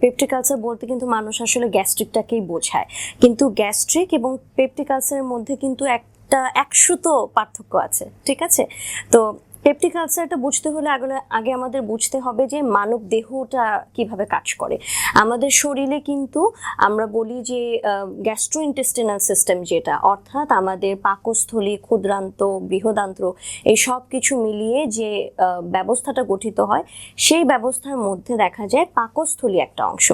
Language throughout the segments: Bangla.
পেপটিক আলসার বলতে কিন্তু মানুষ আসলে গ্যাস্ট্রিকটাকেই বোঝায়। কিন্তু গ্যাস্ট্রিক এবং পেপটিক আলসারের মধ্যে কিন্তু একটা একশো পার্থক্য আছে, ঠিক আছে? তো পেপটিক আলসারটা বুঝতে হলে আগে আগে আমাদের বুঝতে হবে যে মানব দেহটা কীভাবে কাজ করে। আমাদের শরীরে কিন্তু আমরা বলি যে গ্যাস্ট্রো ইন্টেস্টিনাল সিস্টেম যেটা, অর্থাৎ আমাদের পাকস্থলী, ক্ষুদ্রান্ত, বৃহদান্ত্র, এই সব কিছু মিলিয়ে যে ব্যবস্থাটা গঠিত হয়, সেই ব্যবস্থার মধ্যে দেখা যায় পাকস্থলী একটা অংশ।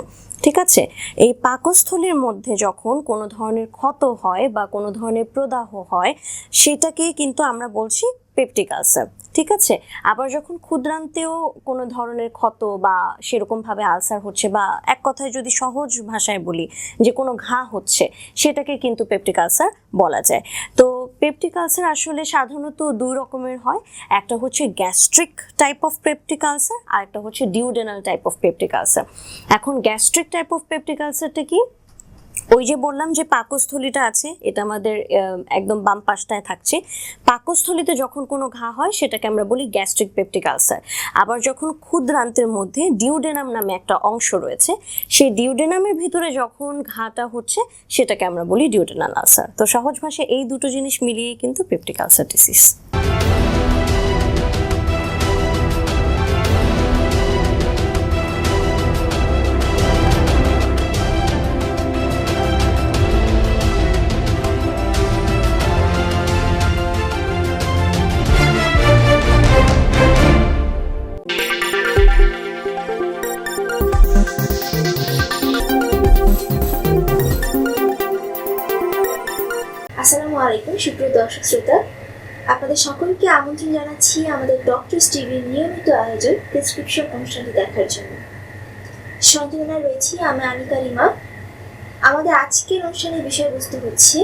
ঠিক আছে? এই পাকস্থলীর মধ্যে যখন কোনো ধরনের ক্ষত হয় বা কোনো ধরনের প্রদাহ হয় সেটাকে কিন্তু আমরা বলছি পেপটিক আলসার, ঠিক আছে? আবার যখন ক্ষুদ্রান্তেও কোনো ধরনের ক্ষত বা সেরকম ভাবে আলসার হচ্ছে বা এক কথায় যদি সহজ ভাষায় বলি যে কোনো ঘা হচ্ছে, সেটাকে কিন্তু পেপটিক আলসার বলা যায়। তো পেপটিক আলসার আসলে সাধারণত দুই রকমের হয়, একটা হচ্ছে gastric type of peptic ulcer আর একটা হচ্ছে duodenal type of peptic ulcer. এখন গ্যাস্ট্রিক টাইপ অফ পেপটিক আলসারটা কি? ওই যে বললাম যে পাকস্থলীটা আছে, এটা আমাদের একদম বাম পাশটায় থাকছে। পাকস্থলীতে যখন কোনো ঘা হয়, সেটাকে আমরা বলি গ্যাস্ট্রিক পেপটিক আলসার। আবার যখন ক্ষুদ্রান্তের মধ্যে ডিউডেনাম নামে একটা অংশ রয়েছে, সেই ডিউডেনামের ভিতরে যখন ঘাটা হচ্ছে, সেটাকে আমরা বলি ডিউডেনাল আলসার। তো সহজ ভাষায় এই দুটো জিনিস মিলিয়ে কিন্তু পেপটিক আলসার ডিসিজ আলাইকুম, সুপ্রিয় দর্শক শ্রোতা। আপনাদের সকলকে আমন্ত্রণ জানাচ্ছি আমাদের ডক্টরস টিভির নিয়মিত আয়োজন প্রেসক্রিপশন অনুষ্ঠানটি দেখার জন্য। সঞ্চালনায় রয়েছি আমি আনিকা রিমা। আমাদের আজকের অনুষ্ঠানের বিষয়বস্তু হচ্ছে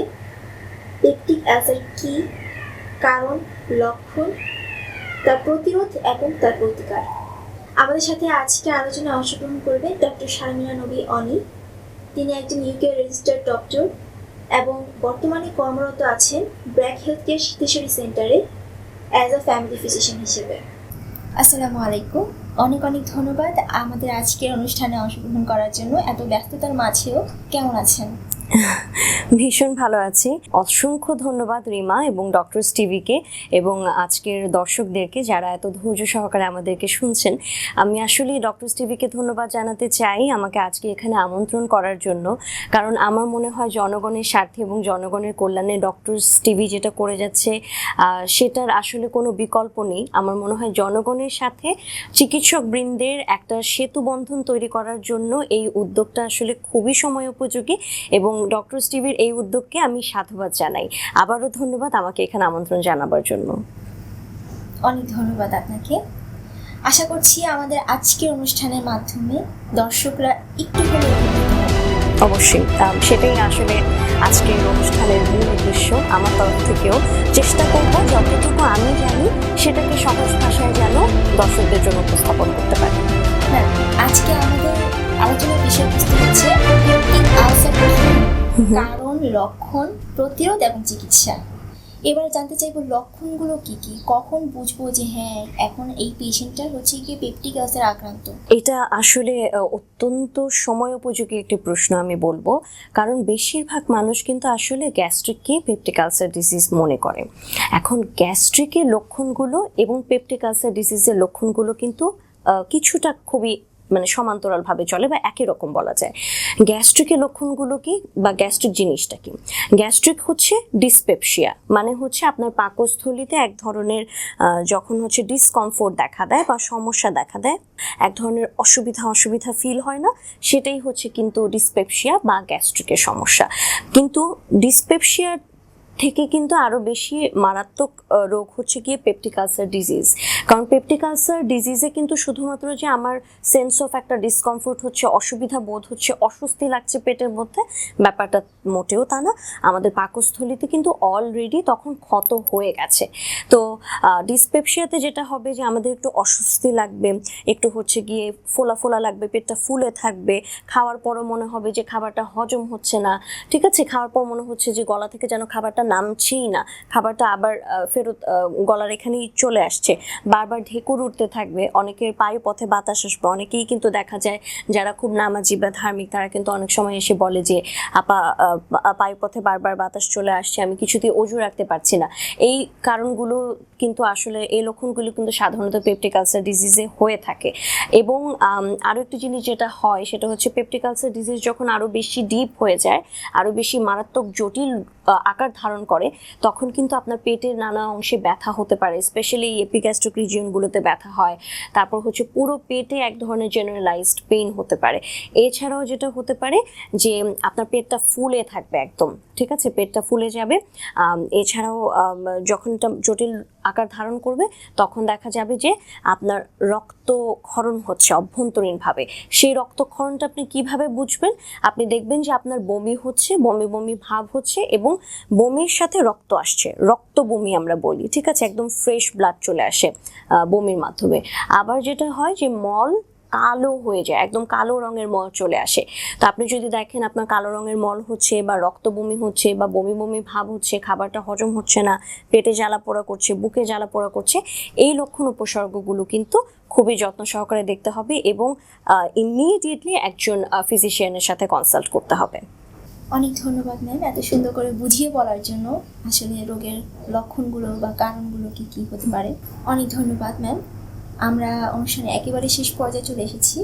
পেপটিক অ্যালসার কি, কারণ, লক্ষণ, তার প্রতিরোধ এবং তার প্রতিকার। আমাদের সাথে আজকে আলোচনায় অংশগ্রহণ করবেন ডক্টর শারমিনা নবী অনি। তিনি একজন ইউকে রেজিস্টার্ড ডক্টর এবং বর্তমানে কর্মরত আছেন ব্র্যাক হেলথ কেয়ার সিদ্ধেশ্বরী সেন্টারে অ্যাজ আ ফ্যামিলি ফিজিশিয়ান হিসেবে। আসসালামু আলাইকুম। অনেক অনেক ধন্যবাদ আমাদের আজকের অনুষ্ঠানে অংশগ্রহণ করার জন্য। এত ব্যস্ততার মাঝেও কেমন আছেন? ভীষণ ভালো আছি। অসংখ্য ধন্যবাদ রিমা এবং ডক্টর টিভিকে এবং আজকের দর্শকদেরকে যারা এত ধৈর্য সহকারে আমাদেরকে শুনছেন। আমি আসলে ডক্টর টিভিকে ধন্যবাদ জানাতে চাই আমাকে আজকে এখানে আমন্ত্রণ করার জন্য। কারণ আমার মনে হয় জনগণের স্বার্থে এবং জনগণের কল্যাণে ডক্টর টিভি যেটা করে যাচ্ছে সেটার আসলে কোনো বিকল্প নেই। আমার মনে হয় জনগণের সাথে চিকিৎসক বৃন্দের একটা সেতু বন্ধন তৈরি করার জন্য এই উদ্যোগটা আসলে খুবই সময় উপযোগী এবং ডক্টর টিভির এই উদ্যোগকে আমি সাধুবাদ জানাই। আবারও ধন্যবাদ আমাকে এখানে আমন্ত্রণ জানাবার জন্য। অনেক ধন্যবাদ আপনাকে। আশা করছি আমাদের আজকের অনুষ্ঠানের মাধ্যমে দর্শকরা একটু হলেও অবশ্যই। সেটাই আসলে আজকের অনুষ্ঠানের মূল উদ্দেশ্য। আমার তরফ থেকেও চেষ্টা করব যতটুকু আমি জানি সেটাকে সহজ ভাষায় যেন দর্শকদের জন্য উপস্থাপন করতে পারি। হ্যাঁ আজকে আমাদের কারণ লক্ষণ প্রতিরোধ এবং চিকিৎসা। এবার জানতে চাইব লক্ষণগুলো কি কি? কখন বুঝব যে হ্যাঁ এখন এই পেশেন্টটা হচ্ছে গিয়ে পেপটিক আলসার আক্রান্ত? এটা আসলে অত্যন্ত সময় উপযোগী একটি প্রশ্ন আমি বলব। কারণ বেশিরভাগ মানুষ কিন্তু আসলে গ্যাস্ট্রিককে পেপটিক আলসার ডিজিজ মনে করে। এখন গ্যাস্ট্রিকের লক্ষণগুলো এবং পেপটিক আলসার ডিজিজের লক্ষণগুলো কিন্তু কিছুটা খুবই মানে সমান্তরালভাবে চলে বা একই রকম বলা যায়। গ্যাস্ট্রিকের লক্ষণগুলো কি বা গ্যাস্ট্রিক জিনিসটা কি? গ্যাস্ট্রিক হচ্ছে ডিসপেপসিয়া মানে হচ্ছে আপনার পাকস্থলীতে এক ধরনের যখন হচ্ছে ডিসকমফোর্ট দেখা দেয় বা সমস্যা দেখা দেয়, এক ধরনের অসুবিধা অসুবিধা ফিল হয় না, সেটাই হচ্ছে কিন্তু ডিসপেপসিয়া বা গ্যাস্ট্রিকের সমস্যা। কিন্তু ডিসপেপসিয়ার থেকে কিন্তু আরও বেশি মারাত্মক রোগ হচ্ছে গিয়ে পেপটিক আলসার ডিজিজ কারণ পেপটিক আলসার ডিজিজে কিন্তু শুধুমাত্র যে আমার সেন্স অফ একটা ডিসকমফোর্ট হচ্ছে, অসুবিধা বোধ হচ্ছে, অস্বস্তি লাগছে পেটের মধ্যে, ব্যাপারটা মোটেও তা না। আমাদের পাকস্থলীতে কিন্তু অলরেডি তখন ক্ষত হয়ে গেছে। তো ডিসপেপসিয়াতে যেটা হবে যে আমাদের একটু অস্বস্তি লাগবে, একটু হচ্ছে গিয়ে ফোলা ফোলা লাগবে, পেটটা ফুলে থাকবে, খাওয়ার পরও মনে হবে যে খাবারটা হজম হচ্ছে না, ঠিক আছে? খাওয়ার পর মনে হচ্ছে যে গলা থেকে যেন খাবারটা নামছেই না। খাবারটা আবার ফেরত গলার এখানেই চলে আসছে। বারবার ঢেকুর উঠতে থাকবে। অনেকের পায়ু পথে বাতাস আসবে। অনেকেই কিন্তু দেখা যায় যারা খুব নামাজি বা ধার্মিক তারা কিন্তু অনেক সময় এসে বলে যে আপা আহ, পথে বারবার বাতাস চলে আসছে আমি কিছুতেই অজু রাখতে পারছি না। এই কারণগুলো কিন্তু আসলে এই লক্ষণগুলো কিন্তু সাধারণত পেপটিক আলসার ডিজিজে হয়ে থাকে। এবং আম, আরও একটি জিনিস যেটা হয় সেটা হচ্ছে পেপটিক আলসার ডিজিজ যখন আরও বেশি ডিপ হয়ে যায় আরও বেশি মারাত্মক জটিল আকার ধারণ করে, তখন কিন্তু আপনার পেটের নানা অংশে ব্যথা হতে পারে স্পেশালি এপিগ্যাস্ট্রিক রিজিয়নগুলোতে ব্যথা হয়। তারপর হচ্ছে পুরো পেটে এক ধরনের জেনারেলাইজড পেইন হতে পারে। এছাড়াও যেটা হতে পারে যে, আপনার পেটটা ফুলে থাকবে একদম, ঠিক আছে? পেটটা ফুলে যাবে। এছাড়াও যখন জটিল আকার ধারণ করবে, তখন দেখা যাবে যে আপনার রক্তক্ষরণ হচ্ছে অভ্যন্তরীণভাবে। সেই রক্তক্ষরণটা আপনি কীভাবে বুঝবেন? আপনি দেখবেন যে আপনার বমি হচ্ছে, বমি বমি ভাব হচ্ছে এবং বমির সাথে রক্ত আসছে। রক্ত বমি আমরা বলি, ঠিক আছে? একদম ফ্রেশ ব্লাড চলে আসে বমির মাধ্যমে। আবার যেটা হয় যে মল কালো হয়ে যায়, একদম কালো রঙের মল চলে আসে। তো আপনি যদি দেখেন আপনার কালো রঙের মল হচ্ছে বা রক্ত বমি হচ্ছে বা বমি বমি ভাব হচ্ছে, খাবারটা হজম হচ্ছে না, পেটে জ্বালা পোড়া করছে, বুকে জ্বালা পোড়া করছে, এই লক্ষণ উপসর্গগুলো কিন্তু খুবই যত্ন সহকারে দেখতে হবে এবং ইমিডিয়েটলি একজন ফিজিশিয়ানের সাথে কনসাল্ট করতে হবে। অনেক ধন্যবাদ ম্যাম এত সুন্দর করে বুঝিয়ে বলার জন্য। আসলে রোগের লক্ষণগুলো বা কারণগুলো কি কি হতে পারে? অনেক ধন্যবাদ ম্যাম আমরা অনুষ্ঠানে একেবারে শেষ পর্যায়ে চলে এসেছি।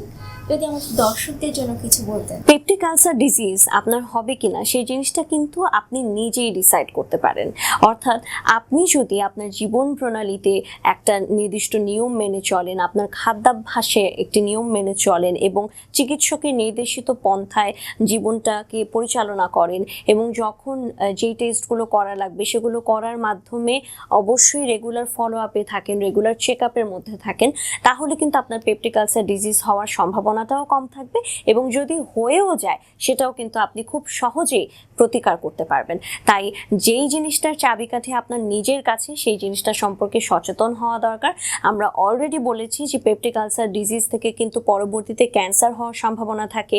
যদি আমাদের দর্শকদের জন্য কিছু বলতেন। পেপটিক আলসার ডিজিজ আপনার হবে কিনা, সেই জিনিসটা কিন্তু আপনি নিজেই ডিসাইড করতে পারেন। অর্থাৎ আপনি যদি আপনার জীবন প্রণালীতে একটা নির্দিষ্ট নিয়ম মেনে চলেন, আপনার খাদ্যাভ্যাসে একটি নিয়ম মেনে চলেন এবং চিকিৎসকের নির্দেশিত পন্থায় জীবনটাকে পরিচালনা করেন এবং যখন যেই টেস্টগুলো করা লাগবে, সেগুলো করার মাধ্যমে অবশ্যই রেগুলার ফলো আপে থাকেন রেগুলার চেক আপের মধ্যে থাকেন, তাহলে কিন্তু আপনার পেপটিক আলসার ডিজিজ হওয়ার সম্ভাবনাটাও কম থাকবে এবং যদি হয়েও যায়, সেটাও কিন্তু আপনি খুব সহজেই প্রতিকার করতে পারবেন। তাই যেই জিনিসটার চাবিকাঠি আপনার নিজের কাছে, সেই জিনিসটা সম্পর্কে সচেতন হওয়া দরকার। আমরা অলরেডি বলেছি যে পেপটিক আলসার ডিজিজ থেকে কিন্তু পরবর্তীতে ক্যান্সার হওয়ার সম্ভাবনা থাকে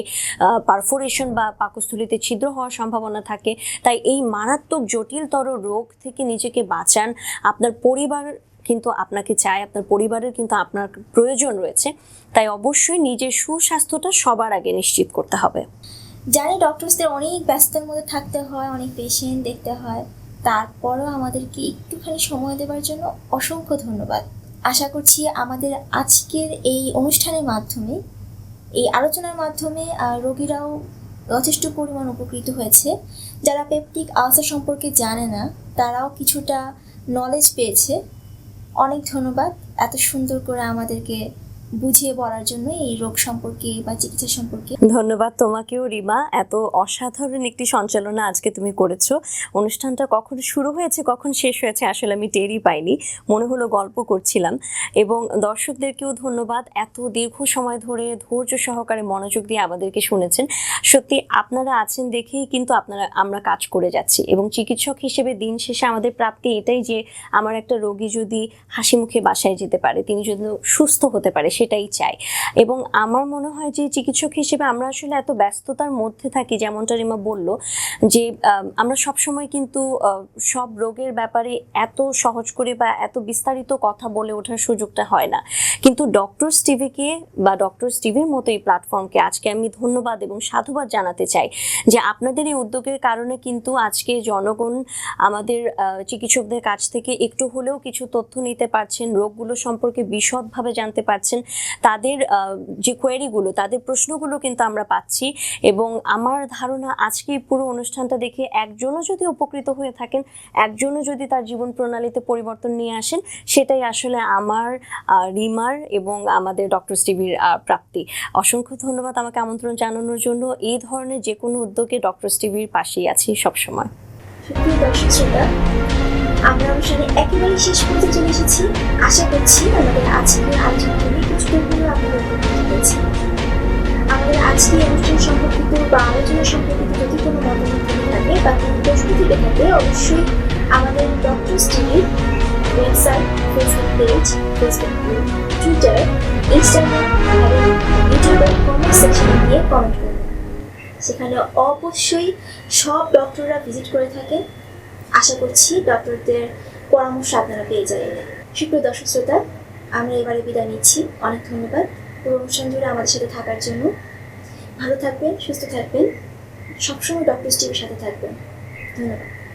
পারফোরেশন বা পাকস্থলিতে ছিদ্র হওয়ার সম্ভাবনা থাকে। তাই এই মারাত্মক জটিলতর রোগ থেকে নিজেকে বাঁচান। আপনার পরিবার কিন্তু আপনাকে চায় আপনার পরিবারের কিন্তু আপনার প্রয়োজন রয়েছে। তাই অবশ্যই নিজের সুস্বাস্থ্যটা সবার আগে নিশ্চিত করতে হবে। জানি ডক্টরসদের অনেক ব্যস্ততার মধ্যে থাকতে হয়, অনেক পেশেন্ট দেখতে হয়। তারপরও আমাদেরকে একটুখানি সময় দেওয়ার জন্য অসংখ্য ধন্যবাদ। আশা করছি আমাদের আজকের এই অনুষ্ঠানের মাধ্যমে, এই আলোচনার মাধ্যমে রোগীরাও যথেষ্ট পরিমাণ উপকৃত হয়েছে। যারা পেপটিক আলসার সম্পর্কে জানে না, তারাও কিছুটা নলেজ পেয়েছে। অনেক ধন্যবাদ। এত সুন্দর করে আমাদেরকে বুঝিয়ে বলার জন্য এই রোগ সম্পর্কে বা চিকিৎসা সম্পর্কে। ধন্যবাদ তোমাকেও, রিমা। এত অসাধারণ একটি সঞ্চালনা আজকে তুমি করেছ। অনুষ্ঠানটা কখন শুরু হয়েছে, কখন শেষ হয়েছে, আসলে আমি টেরই পাইনি। মনে হলো গল্প করছিলাম। এবং দর্শকদেরকেও ধন্যবাদ। এত দীর্ঘ সময় ধরে ধৈর্য সহকারে মনোযোগ দিয়ে আমাদেরকে শুনেছেন। সত্যি আপনারা আছেন দেখেই কিন্তু আপনারা, আমরা কাজ করে যাচ্ছি। এবং চিকিৎসক হিসেবে দিন শেষে আমাদের প্রাপ্তি এটাই যে, আমার একটা রোগী যদি হাসি মুখে বাসায় যেতে পারে, তিনি যদি সুস্থ হতে পারে সেটাই চাই। এবং আমার মনে হয় যে চিকিৎসক হিসেবে আমরা আসলে এত ব্যস্ততার মধ্যে থাকি, যেমনটা রিমা বলল, যে আমরা সব সময় কিন্তু সব রোগের ব্যাপারে এত সহজ করে বা এত বিস্তারিত কথা বলে ওঠার সুযোগটা হয় না। কিন্তু ডক্টর স্টিভিকে বা ডক্টর স্টিভির মতো এই প্ল্যাটফর্মকে আজকে আমি ধন্যবাদ এবং সাধুবাদ জানাতে চাই যে আপনাদের এই উদ্যোগের কারণে কিন্তু আজকে জনগণ আমাদের চিকিৎসকদের কাছ থেকে একটু হলেও কিছু তথ্য নিতে পারছেন, রোগগুলো সম্পর্কে বিশদভাবে জানতে পারছেন। তাদের যে কোয়েরিগুলো তাদের প্রশ্নগুলো কিন্তু আমরা পাচ্ছি। এবং আমার ধারণা আজকে পুরো অনুষ্ঠানটা দেখে একজনও যদি উপকৃত হয়ে থাকেন, একজনও যদি তার জীবন প্রণালীতে পরিবর্তন নিয়ে আসেন, সেটাই আসলে আমার রিমার এবং আমাদের ডক্টর স্টিভির প্রাপ্তি। অসংখ্য ধন্যবাদ আমাকে আমন্ত্রণ জানানোর জন্য। এই ধরনের যে কোনো উদ্যোগে ডক্টর স্টিভির পাশেই আছি সবসময়। দর্শক শ্রোতা আমরা অনুষ্ঠানে একেবারে শেষ পর্যন্ত চলে এসেছি। আশা করছি আমাদের আজকের আলোচনা কিছুটা হলেও আপনাদের উপকৃত আমাদের আজকের অনুষ্ঠান সম্পর্কিত বা আলোচনা সম্পর্কিত যদি কোনো মতামত থেকে বা কোনো প্রশ্ন থেকে থাকে, অবশ্যই আমাদের ডক্টর টিভির website Facebook page Facebook Twitter Instagram এবং ইউটিউবের কমেন্ট সেকশনে গিয়ে কমেন্ট করবেন সেখানে অবশ্যই সব ডক্টররা ভিজিট করে থাকেন। আশা করছি ডক্টরদের পরামর্শ আপনারা পেয়ে যাবেন। সুপ্রিয় দর্শক শ্রোতা, আমরা এবারে বিদায় নিচ্ছি। অনেক ধন্যবাদ। পুরো অনুষ্ঠান জুড়ে আমাদের সাথে থাকার জন্য। ভালো থাকবেন, সুস্থ থাকবেন। সবসময় ডক্টর টিভির সাথে থাকবেন। ধন্যবাদ।